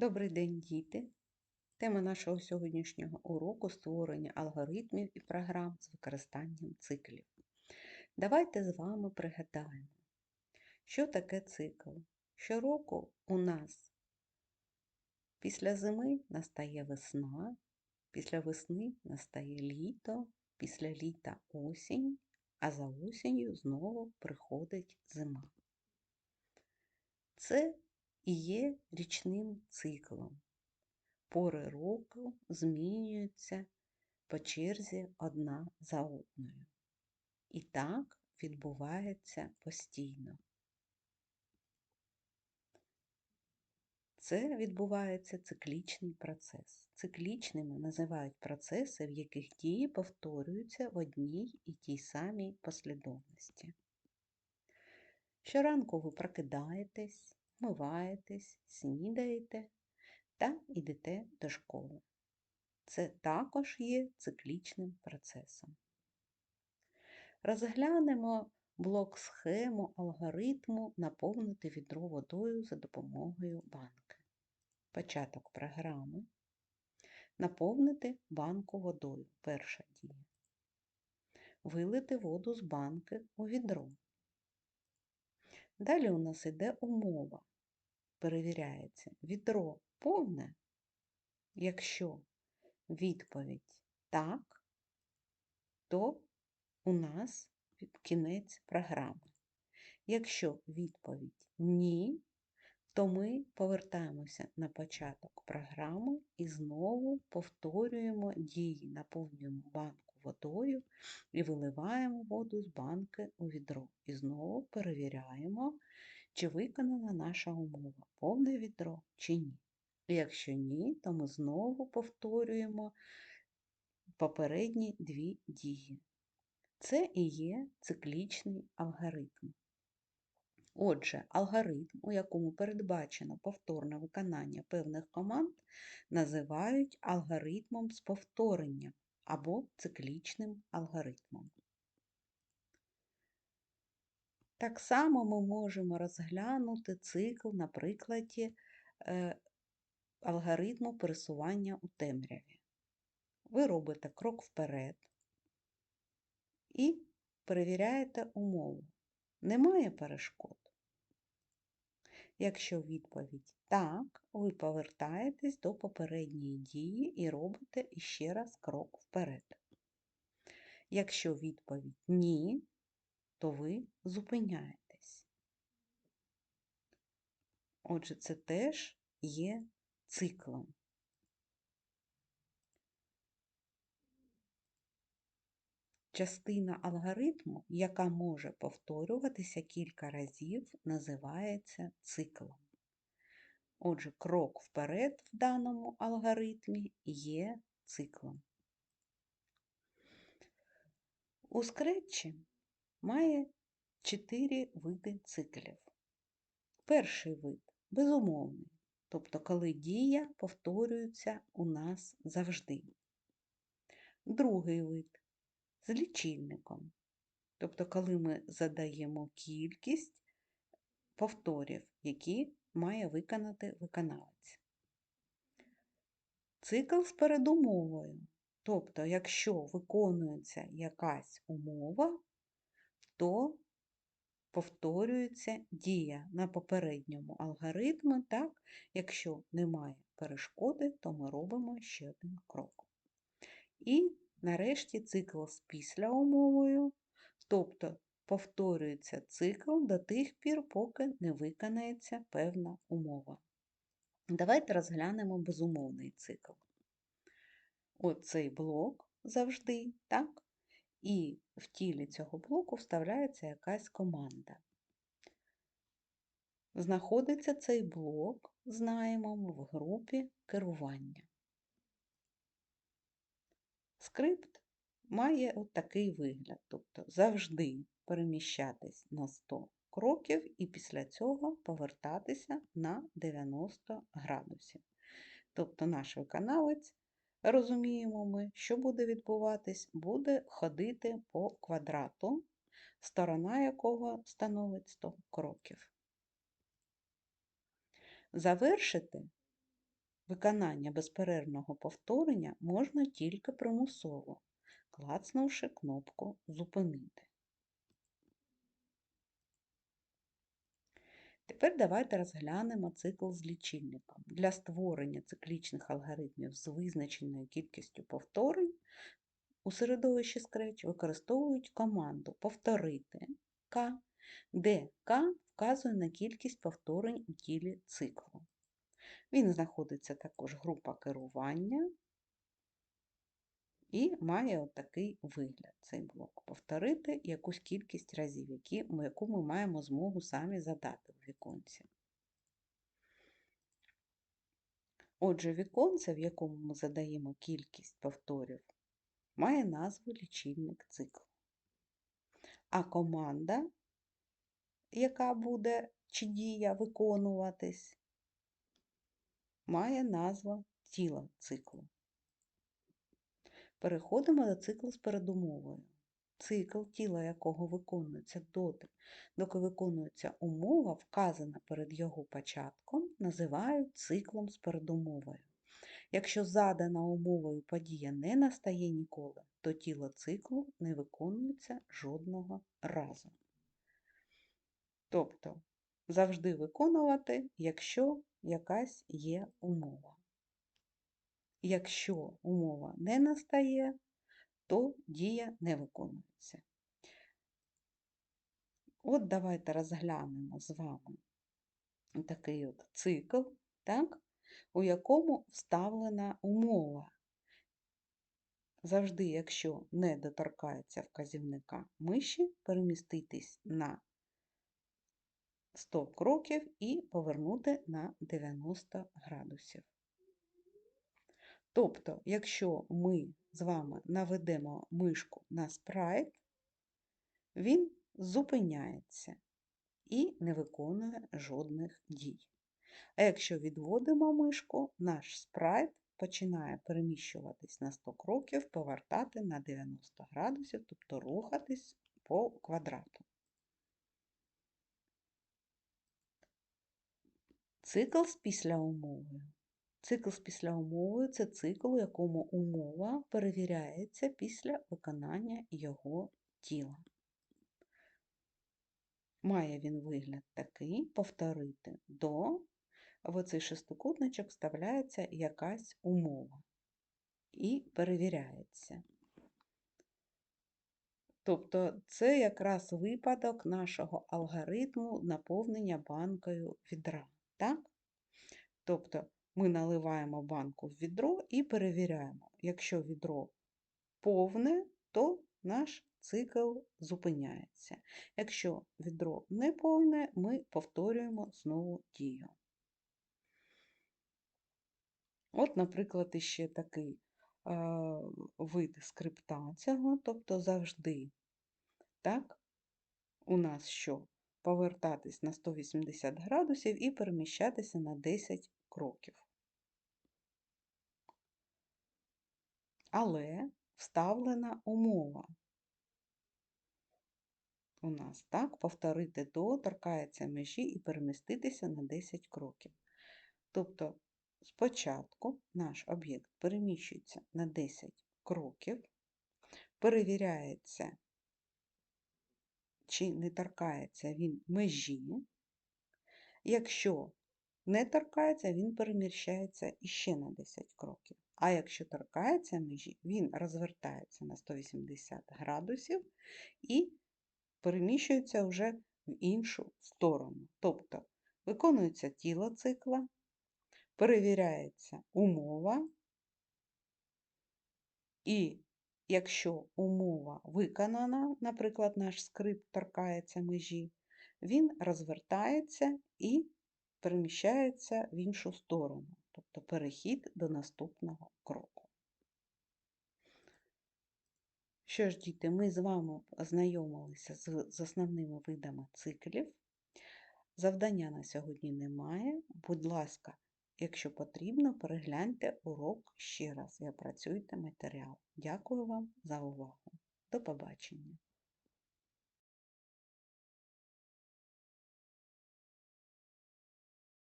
Добрий день, діти! Тема нашого сьогоднішнього уроку створення алгоритмів і програм з використанням циклів. Давайте з вами пригадаємо, що таке цикл. Щороку у нас після зими настає весна, після весни настає літо, після літа осінь, а за осінню знову приходить зима. Це і є річним циклом. Пори року змінюються по черзі одна за одною. І так відбувається постійно. Це відбувається циклічний процес. Циклічними називають процеси, в яких дії повторюються в одній і тій самій послідовності. Щоранку ви прокидаєтесь, вмиваєтесь, снідаєте та йдете до школи. Це також є циклічним процесом. Розглянемо блок схему алгоритму наповнити відро водою за допомогою банки. Початок програми. Наповнити банку водою. Перша дія. Вилити воду з банки у відро. Далі у нас йде умова. Перевіряється, відро повне, якщо відповідь так, то у нас кінець програми. Якщо відповідь ні, то ми повертаємося на початок програми і знову повторюємо дії, наповнюємо банку водою і виливаємо воду з банки у відро. І знову перевіряємо, чи виконана наша умова, повне відро чи ні. Якщо ні, то ми знову повторюємо попередні дві дії. Це і є циклічний алгоритм. Отже, алгоритм, у якому передбачено повторне виконання певних команд, називають алгоритмом з повторенням або циклічним алгоритмом. Так само ми можемо розглянути цикл на прикладі е, алгоритму пересування у темряві. Ви робите крок вперед і перевіряєте умову. Немає перешкод? Якщо відповідь так, ви повертаєтесь до попередньої дії і робите іще раз крок вперед. Якщо відповідь ні, то ви зупиняєтесь. Отже, це теж є циклом. Частина алгоритму, яка може повторюватися кілька разів, називається циклом. Отже, крок вперед в даному алгоритмі є циклом. У скретчі має чотири види циклів. Перший вид безумовний, тобто коли дія повторюється у нас завжди. Другий вид з лічильником, тобто коли ми задаємо кількість повторів, які має виконати виконавець. Цикл з передумовою, тобто, якщо виконується якась умова, то повторюється дія на попередньому алгоритмі, так, якщо немає перешкоди, то ми робимо ще один крок. І нарешті цикл з післяумовою, тобто повторюється цикл до тих пір, поки не виконається певна умова. Давайте розглянемо безумовний цикл. Оцей блок завжди, так? І в тілі цього блоку вставляється якась команда. Знаходиться цей блок, знаємо в групі керування. Скрипт має от такий вигляд, тобто завжди переміщатись на 100 кроків і після цього повертатися на 90 градусів. Тобто наш виконавець розуміємо ми, що буде відбуватись, буде ходити по квадрату, сторона якого становить 100 кроків. Завершити Виконання безперервного повторення можна тільки примусово, клацнувши кнопку Зупинити. Тепер давайте розглянемо цикл з лічильником. Для створення циклічних алгоритмів з визначеною кількістю повторень у середовищі Scratch використовують команду Повторити К, де К вказує на кількість повторень у тілі циклу. Він знаходиться також група керування і має отакий вигляд. Цей блок. Повторити якусь кількість разів, яку ми маємо змогу самі задати віконці. Отже, віконце, в якому ми задаємо кількість повторів, має назву лічильник циклу. А команда, яка буде чи дія виконуватись, має назву тіла циклу. Переходимо до циклу з передумовою. Цикл, тіла якого виконується доти, доки виконується умова, вказана перед його початком, називають циклом з передумовою. Якщо задана умовою подія не настає ніколи, то тіло циклу не виконується жодного разу. Тобто завжди виконувати, якщо якась є умова. Якщо умова не настає, то дія не виконується. От давайте розглянемо з вами такий от цикл, так, у якому вставлена умова. Завжди, якщо не доторкається вказівника миші, переміститись на 100 кроків і повернути на 90 градусів. Тобто, якщо ми з вами наведемо мишку на спрайт, він зупиняється і не виконує жодних дій. А якщо відводимо мишку, наш спрайт починає переміщуватись на 100 кроків, повертати на 90 градусів, тобто рухатись по квадрату. Цикл з післяумовою. Цикл з післяумовою це цикл, у якому умова перевіряється після виконання його тіла. Має він вигляд такий, повторити до, в цей шестикутничок вставляється якась умова і перевіряється. Тобто це якраз випадок нашого алгоритму наповнення банкою відра. Так? Тобто ми наливаємо банку в відро і перевіряємо. Якщо відро повне, то наш цикл зупиняється. Якщо відро не повне, ми повторюємо знову дію. От, наприклад, ще такий е, вид скрипта цього, тобто завжди, так, у нас що? Повертатись на 180 градусів і переміщатися на 10 кроків. Але вставлена умова. У нас так, повторити до, торкається межі і переміститися на 10 кроків. Тобто, спочатку наш об'єкт переміщується на 10 кроків, перевіряється, чи не торкається він межі. Якщо не торкається, він переміщається іще на 10 кроків. А якщо торкається межі, він розвертається на 180 градусів і переміщується вже в іншу сторону. Тобто виконується тіло цикла, перевіряється умова, і якщо умова виконана, наприклад, наш скрипт торкається межі, він розвертається і переміщається в іншу сторону, тобто перехід до наступного кроку. Що ж, діти, ми з вами ознайомилися з, з основними видами циклів. Завдання на сьогодні немає. Будь ласка, якщо потрібно, перегляньте урок ще раз і опрацюйте матеріал. Дякую вам за увагу. До побачення!